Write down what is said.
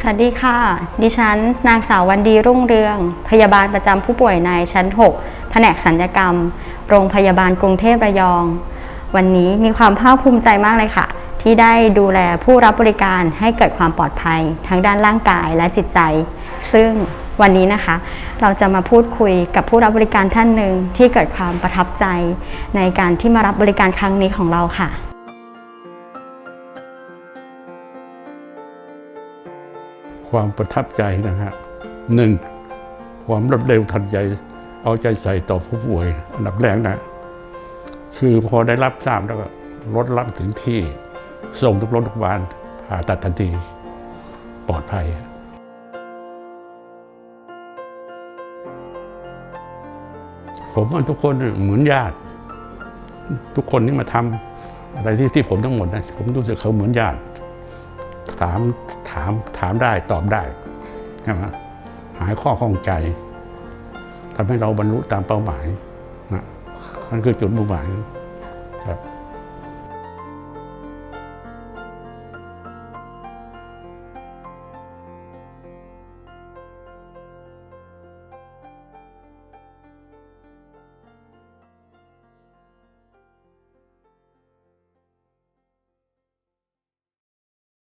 สวัสดีค่ะ ดิฉัน นางสาววันดีรุ่งเรือง พยาบาลประจำผู้ป่วยในชั้น 6 แผนกสัญญกรรม โรงพยาบาลกรุงเทพระยอง วันนี้มีความภาคภูมิใจมากเลยค่ะ ที่ได้ดูแลผู้รับบริการให้เกิดความปลอดภัย ทั้งด้านร่างกายและจิตใจ ซึ่งวันนี้นะคะ เราจะมาพูดคุยกับผู้รับบริการท่านหนึ่งที่เกิดความประทับใจ ในการที่มารับบริการครั้งนี้ของเราค่ะ ความประทับใจนะฮะหนึ่งความรวดเร็วทันใจ เอาใจใส่ต่อผู้ป่วยอันดับแรกนะ คือพอได้รับทราบแล้วก็รถรับถึงที่ ส่งทุกรงพยาบาลผ่าตัดทันที ปลอดภัยผมว่าทุกคนเหมือนญาติ ทุกคนที่มาทำอะไรที่ที่ผมทั้งหมดนะผมรู้สึกเขาเหมือนญาติ ถามถามถามได้ตอบได้ใช่ไหมหายข้อข้องใจทำให้เราบรรลุตามเป้าหมายนะนั่นคือจุดมุ่งหมายครับ